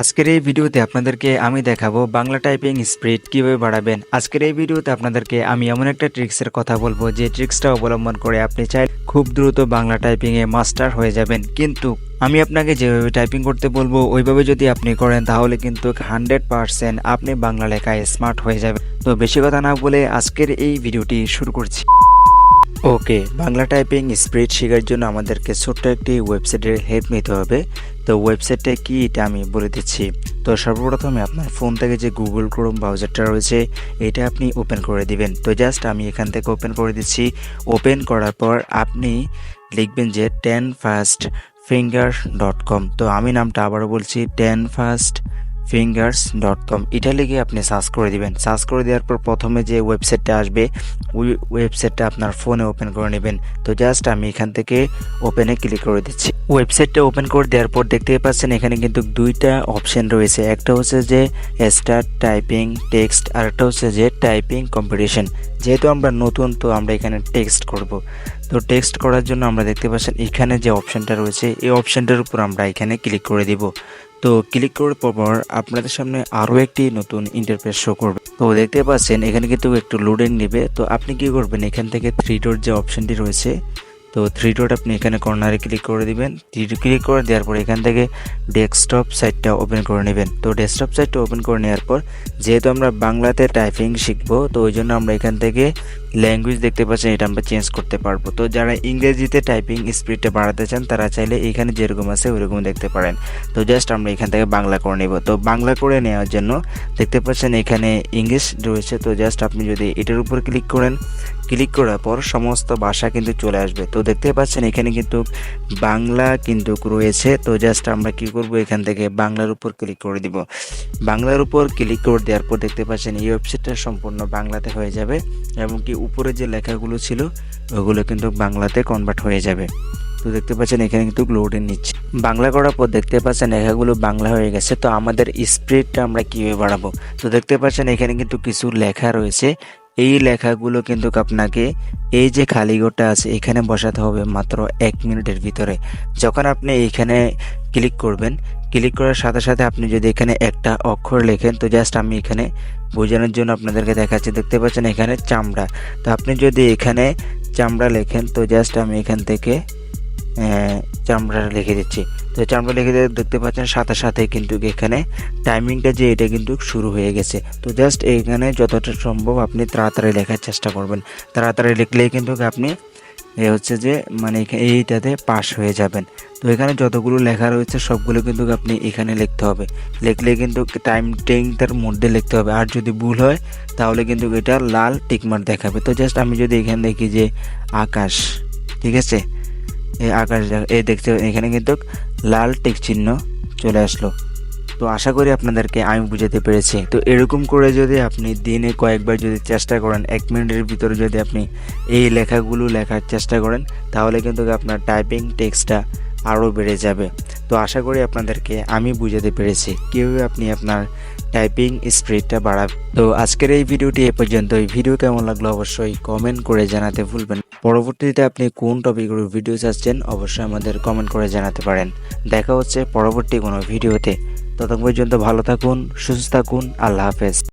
আজকের এই ভিডিওতে আপনাদেরকে আমি দেখাবো বাংলা টাইপিং স্পিড কীভাবে বাড়াবেন। আজকের এই ভিডিওতে আপনাদেরকে আমি এমন একটা ট্রিক্সের কথা বলব, যে ট্রিক্সটা অবলম্বন করে আপনি চাই খুব দ্রুত বাংলা টাইপিংয়ে মাস্টার হয়ে যাবেন। কিন্তু আমি আপনাকে যেভাবে টাইপিং করতে বলব, ওইভাবে যদি আপনি করেন, তাহলে কিন্তু হান্ড্রেড পারসেন্ট আপনি বাংলা লেখায় স্মার্ট হয়ে যাবেন। তো বেশি কথা না বলে আজকের এই ভিডিওটি শুরু করছি। ওকে, বাংলা টাইপিং, স্পিড শেখার জন্য আমাদেরকে ছোট্ট একটি ওয়েবসাইটের হেল্প নিতে হবে। তো ওয়েবসাইটটা কি এটা আমি বলে দিচ্ছি। তো সর্বপ্রথমে আপনার ফোন থেকে যে গুগল ক্রোম ব্রাউজারটা রয়েছে, এটা আপনি ওপেন করে দিবেন। তো জাস্ট আমি এখান থেকে ওপেন করে দিচ্ছি। ওপেন করার পর আপনি লিখবেন যে ten first finger dot com তো আমি নামটা আবারও বলছি ten first fingers dot com এটা লিখে আপনি সার্চ করে দিবেন। সার্চ করে দেওয়ার পর প্রথমে যে ওয়েবসাইটটা আসবে, ওই ওয়েবসাইটটা আপনার ফোনে ওপেন করে নেবেন। তো জাস্ট আমি এখান থেকে ওপেনে ক্লিক করে দিচ্ছি। ওয়েবসাইটটা ওপেন করে দেওয়ার পর দেখতে পাচ্ছেন এখানে কিন্তু দুইটা অপশন রয়েছে। একটা হচ্ছে যে স্টার্ট টাইপিং টেক্সট আর একটা হচ্ছে যে টাইপিং কম্পিটিশন যেহেতু আমরা নতুন, তো আমরা এখানে টেক্সট করব। তো টেক্সট করার জন্য আমরা দেখতে পাচ্ছেন এখানে যে অপশানটা রয়েছে, এই অপশানটার উপর আমরা এখানে ক্লিক করে দিব। তো ক্লিক করার পর আপনাদের সামনে আরও একটি নতুন ইন্টারফেস শো করবে। তো দেখতে পাচ্ছেন এখানে কিন্তু একটু লোডিং নেবে। তো আপনি কি করবেন? এখান থেকে থ্রি ডোর যে অপশানটি রয়েছে তো থ্রি ডট আপনি এখানে কর্নারে ক্লিক করে দিবেন। থ্রি ক্লিক করে দেওয়ার পর এখান থেকে ডেস্কটপ সাইটটা ওপেন করে নেবেন। তো ডেস্কটপ সাইটটা ওপেন করে নেওয়ার পর, যেহেতু আমরা বাংলাতে টাইপিং শিখব, তো ওই জন্য আমরা এখান থেকে ল্যাঙ্গুয়েজ দেখতে পাচ্ছেন, এটা আমরা চেঞ্জ করতে পারব। তো যারা ইংরেজিতে টাইপিং স্পিডটা বাড়াতে চান, তারা চাইলে এখানে যেরকম আছে ওইরকম দেখতে পারেন। তো জাস্ট আমরা এখান থেকে বাংলা করে নেব। তো বাংলা করে নেওয়ার জন্য দেখতে পাচ্ছেন এখানে ইংলিশ রয়েছে। তো জাস্ট আপনি যদি এটার উপর ক্লিক করেন ক্লিক করার পর সমস্ত ভাষা কিন্তু চলে আসবে। তো দেখতে পাচ্ছেন এখানে কিন্তু বাংলা কিন্তু রয়েছে। তো জাস্ট আমরা কি করব? এখান থেকে বাংলার উপর ক্লিক করে দিব। বাংলার উপর ক্লিক করে দেওয়ার পর দেখতে পাচ্ছেন এই ওয়েবসাইটটা সম্পূর্ণ বাংলাতে হয়ে যাবে। এবং কি উপরে যে লেখাগুলো ছিল, ওগুলো কিন্তু বাংলাতে কনভার্ট হয়ে যাবে। তো দেখতে পাচ্ছেন, এখানে কিন্তু লোডে নিচ্ছে। বাংলা করার পর দেখতে পাচ্ছেন, লেখাগুলো বাংলা হয়ে গেছে। তো আমাদের স্পিডটা আমরা কীভাবে বাড়াবো? তো দেখতে পাচ্ছেন, এখানে কিন্তু কিছু লেখা রয়েছে। এই লেখাগুলো কিন্তু আপনাকে এই যে খালি ঘরটা আছে এখানে বসাতে হবে মাত্র এক মিনিটের ভিতরে। যখন আপনি এইখানে ক্লিক করবেন ক্লিক করার সাথে সাথে আপনি যদি এখানে একটা অক্ষর লেখেন তো জাস্ট আমি এখানে বোঝানোর জন্য আপনাদেরকে দেখাচ্ছি। দেখতে পাচ্ছেন এখানে চামড়া। তো আপনি যদি এখানে চামড়া লেখেন তো জাস্ট আমি এখান থেকে আহ, চামড়া লিখে দিচ্ছি। তো চামড়া লিখে দেখতে পাচ্ছেন সাথে সাথে কিন্তু এখানে টাইমিংটা যে এটা কিন্তু শুরু হয়ে গেছে। তো জাস্ট এখানে যতটা সম্ভব আপনি তাড়াতাড়ি লেখার চেষ্টা করবেন। তাড়াতাড়ি লিখলেই কিন্তু আপনি এ হচ্ছে যে মানে এইটাতে পাস হয়ে যাবেন। তো এখানে যতগুলো লেখা রয়েছে সবগুলো কিন্তু আপনি এখানে লিখতে হবে। লিখলে কিন্তু টাইম টেংটার মধ্যে লিখতে হবে। আর যদি ভুল হয়, তাহলে কিন্তু এটা লাল টিকমার দেখাবে। তো জাস্ট আমি যদি এখানে দেখি যে আকাশ, ঠিক আছে? এই আকাশ এই দেখতে এখানে কিন্তু লাল টিক চিহ্ন চলে আসলো। তো আশা করি আপনাদেরকে আমি বুঝাতে পেরেছি। তো এরকম করে যদি আপনি দিনে কয়েকবার যদি চেষ্টা করেন, এক মিনিটের ভিতরে যদি আপনি এই লেখাগুলো লেখার চেষ্টা করেন, তাহলে কিন্তু আপনার টাইপিং টেক্সটটা আরও বেড়ে যাবে। তো আশা করি আপনাদেরকে আমি বুঝাতে পেরেছি। কীভাবে আপনি আপনার টাইপিং স্পিডটা বাড়াবেন তো আজকের এই ভিডিওটি এ পর্যন্ত এই ভিডিও কেমন লাগল অবশ্যই কমেন্ট করে জানাতে ভুলবেন। পরবর্তীতে আপনি কোন টপিকের ভিডিও চাচ্ছেন অবশ্যই আমাদের কমেন্ট করে জানাতে পারেন। দেখা হচ্ছে পরবর্তী কোনো ভিডিওতে ততক্ষণ পর্যন্ত ভালো থাকুন, সুস্থ থাকুন, আল্লাহ হাফেজ।